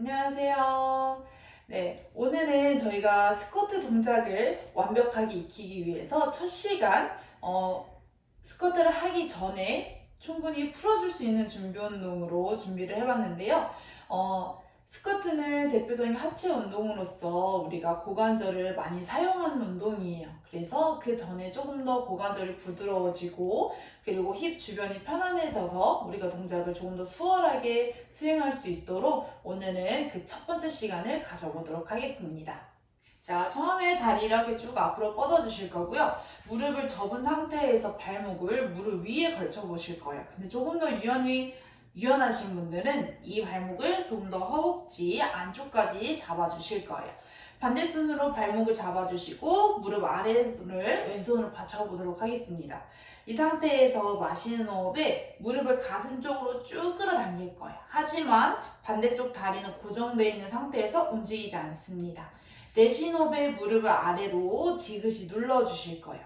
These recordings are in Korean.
안녕하세요. 네, 오늘은 저희가 스쿼트 동작을 완벽하게 익히기 위해서 첫 시간, 어, 스쿼트를 하기 전에 충분히 풀어줄 수 있는 준비 운동으로 준비를 해봤는데요. 어, 스쿼트는 대표적인 하체 운동으로서 우리가 고관절을 많이 사용하는 운동이에요. 그래서 그 전에 조금 더 고관절이 부드러워지고 그리고 힙 주변이 편안해져서 우리가 동작을 조금 더 수월하게 수행할 수 있도록 오늘은 그 첫 번째 시간을 가져보도록 하겠습니다. 자, 처음에 다리 이렇게 쭉 앞으로 뻗어 주실 거고요. 무릎을 접은 상태에서 발목을 무릎 위에 걸쳐 보실 거예요. 근데 조금 더 유연히 유연하신 분들은 이 발목을 조금 더 허벅지 안쪽까지 잡아주실 거예요. 반대손으로 발목을 잡아주시고 무릎 아래 손을 왼손으로 받쳐보도록 하겠습니다. 이 상태에서 마시는 호흡에 무릎을 가슴 쪽으로 쭉 끌어당길 거예요. 하지만 반대쪽 다리는 고정되어 있는 상태에서 움직이지 않습니다. 내쉬는 호흡에 무릎을 아래로 지그시 눌러주실 거예요.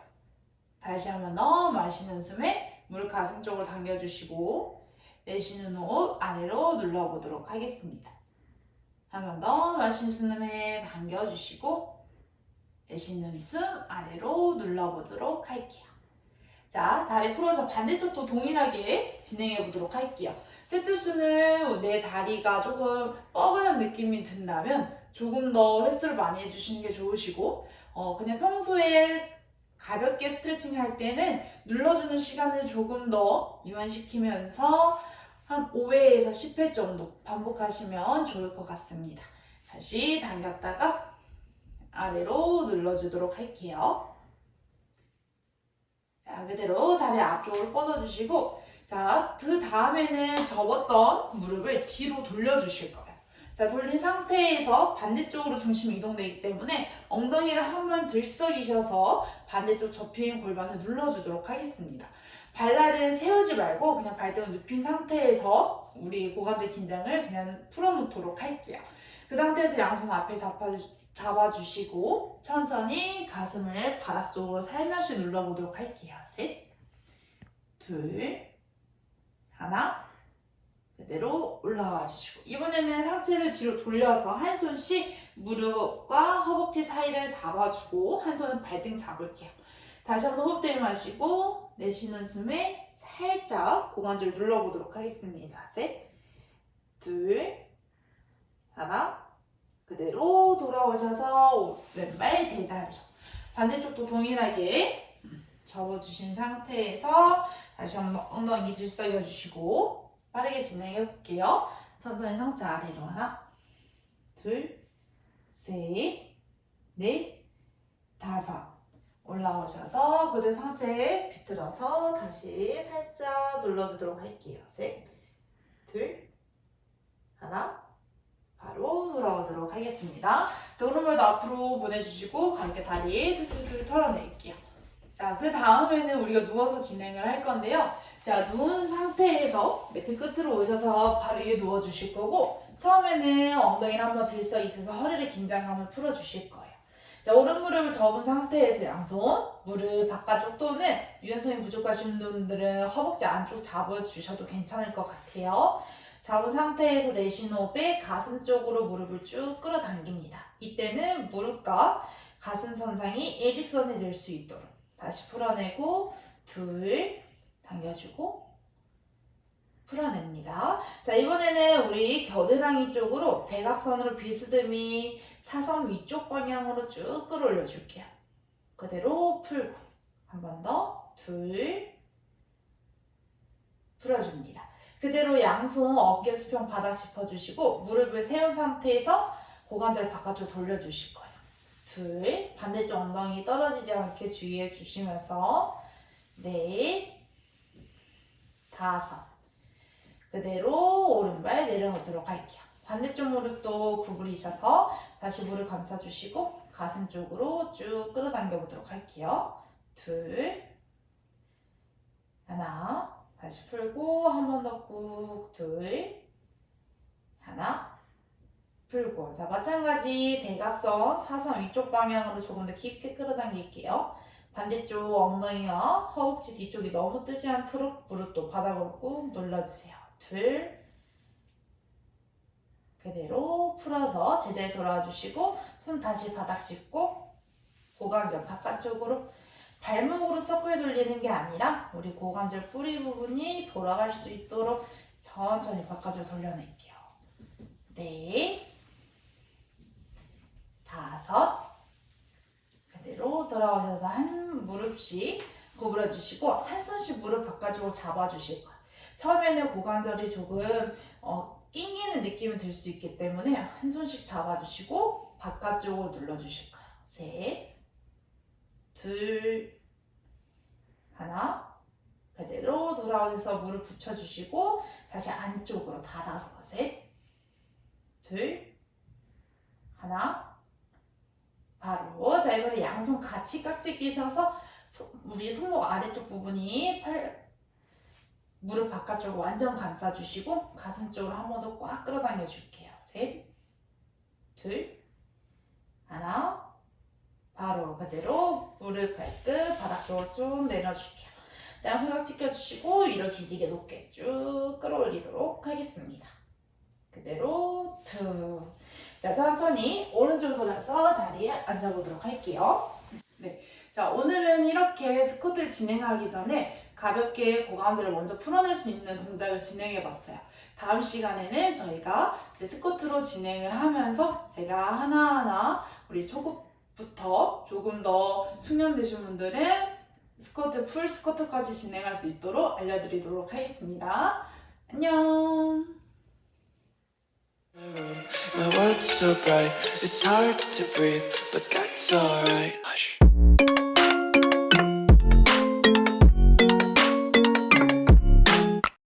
다시 한번 더 마시는 숨에 무릎 가슴 쪽으로 당겨주시고 내쉬는 호흡 아래로 눌러보도록 하겠습니다. 한 번 더 마시는 숨에 당겨주시고 내쉬는 숨 아래로 눌러보도록 할게요. 자, 다리 풀어서 반대쪽도 동일하게 진행해 보도록 할게요. 세트 수는 내 다리가 조금 뻐근한 느낌이 든다면 조금 더 횟수를 많이 해주시는 게 좋으시고, 어, 그냥 평소에 가볍게 스트레칭 할 때는 눌러주는 시간을 조금 더 이완시키면서 한 5회에서 10회 정도 반복하시면 좋을 것 같습니다. 다시 당겼다가 아래로 눌러주도록 할게요. 자, 그대로 다리 앞쪽으로 뻗어주시고, 자, 그 다음에는 접었던 무릎을 뒤로 돌려주실 거예요. 자, 돌린 상태에서 반대쪽으로 중심이 이동되기 때문에 엉덩이를 한번 들썩이셔서 반대쪽 접힌 골반을 눌러주도록 하겠습니다. 발날은 세우지 말고 그냥 발등을 눕힌 상태에서 우리 고관절 긴장을 그냥 풀어놓도록 할게요. 그 상태에서 양손 앞에 잡아주, 잡아주 시고 천천히 가슴을 바닥 쪽으로 살며시 눌러보도록 할게요. 셋, 둘, 하나, 그대로 올라와 주시고 이번에는 상체를 뒤로 돌려서 한 손씩 무릎과 허벅지 사이를 잡아주고 한 손은 발등 잡을게요. 다시 한번 호흡 들이마시고 내쉬는 숨에 살짝 고관절 눌러보도록 하겠습니다. 셋, 둘, 하나, 그대로 돌아오셔서 왼발 제자리로 반대쪽도 동일하게 접어주신 상태에서 다시 한번 엉덩이 들썩여 주시고 빠르게 진행해 볼게요. 천천히 상체 아래로 하나, 둘, 셋, 넷, 다섯. 올라오셔서 그대로 상체에 비틀어서 다시 살짝 눌러주도록 할게요. 셋, 둘, 하나, 바로 돌아오도록 하겠습니다. 자, 오른발도 앞으로 보내주시고 가볍게 다리 툴툴툴 털어낼게요. 자, 그 다음에는 우리가 누워서 진행을 할 건데요. 자, 누운 상태에서 매트 끝으로 오셔서 바로 위에 누워주실 거고, 처음에는 엉덩이를 한번 들썩이셔서 허리를 긴장감을 풀어주실 거예요. 자, 오른 무릎을 접은 상태에서 양손, 무릎 바깥쪽 또는 유연성이 부족하신 분들은 허벅지 안쪽 잡아주셔도 괜찮을 것 같아요. 잡은 상태에서 내쉬는 호흡에 가슴 쪽으로 무릎을 쭉 끌어당깁니다. 이때는 무릎과 가슴 선상이 일직선이 될 수 있도록 다시 풀어내고 둘 당겨주고 풀어냅니다. 자 이번에는 우리 겨드랑이 쪽으로 대각선으로 비스듬히 사선 위쪽 방향으로 쭉 끌어올려 줄게요. 그대로 풀고 한 번 더 둘 풀어줍니다. 그대로 양손 어깨 수평 바닥 짚어주시고 무릎을 세운 상태에서 고관절 바깥으로 돌려주실 거예요. 둘, 반대쪽 엉덩이 떨어지지 않게 주의해 주시면서 넷, 다섯. 그대로 오른발 내려놓도록 할게요. 반대쪽 무릎도 구부리셔서 다시 무릎 감싸주시고 가슴 쪽으로 쭉 끌어당겨 보도록 할게요. 둘, 하나, 다시 풀고 한 번 더 꾹, 둘, 하나, 풀고 자 마찬가지 대각선 사선 위쪽 방향으로 조금 더 깊게 끌어당길게요. 반대쪽 엉덩이와 허벅지 뒤쪽이 너무 뜨지 않도록 무릎도 바닥으로 꾹 눌러주세요. 둘 그대로 풀어서 제자리 돌아와 주시고 손 다시 바닥 짚고 고관절 바깥쪽으로 발목으로 서클 돌리는 게 아니라 우리 고관절 뿌리 부분이 돌아갈 수 있도록 천천히 바깥으로 돌려낼게요. 네. 다섯. 그대로 돌아오셔서 한 무릎씩 구부려 주시고 한 손씩 무릎 바깥쪽으로 잡아 주실 거예요. 처음에는 고관절이 조금 어, 낑기는 느낌이 들 수 있기 때문에 한 손씩 잡아 주시고 바깥쪽으로 눌러 주실 거예요. 셋. 둘. 하나. 그대로 돌아오셔서 무릎 붙여 주시고 다시 안쪽으로 닫아서 셋. 둘. 하나. 바로 자 이번에 양손 같이 깍지 끼셔서 소- 우리 손목 아래쪽 부분이 팔 무릎 바깥쪽으로 완전 감싸주시고 가슴 쪽으로 한 번 더 꽉 끌어당겨 줄게요. 셋, 둘, 하나, 바로 그대로 무릎 발끝 바닥 쪽으로 쭉 내려줄게요. 자, 양손 깍지 껴주시고 위로 기지개 높게 쭉 끌어올리도록 하겠습니다. 그대로 툭. 자, 천천히 오른쪽 돌아서 자리에 앉아보도록 할게요. 네. 자, 오늘은 이렇게 스쿼트를 진행하기 전에 가볍게 고관절을 먼저 풀어낼 수 있는 동작을 진행해 봤어요. 다음 시간에는 저희가 이제 스쿼트로 진행을 하면서 제가 하나하나 우리 초급부터 조금 더 숙련되신 분들은 스쿼트, 풀 스쿼트까지 진행할 수 있도록 알려드리도록 하겠습니다. 안녕! My world's so bright, it's hard to breathe, but that's alright.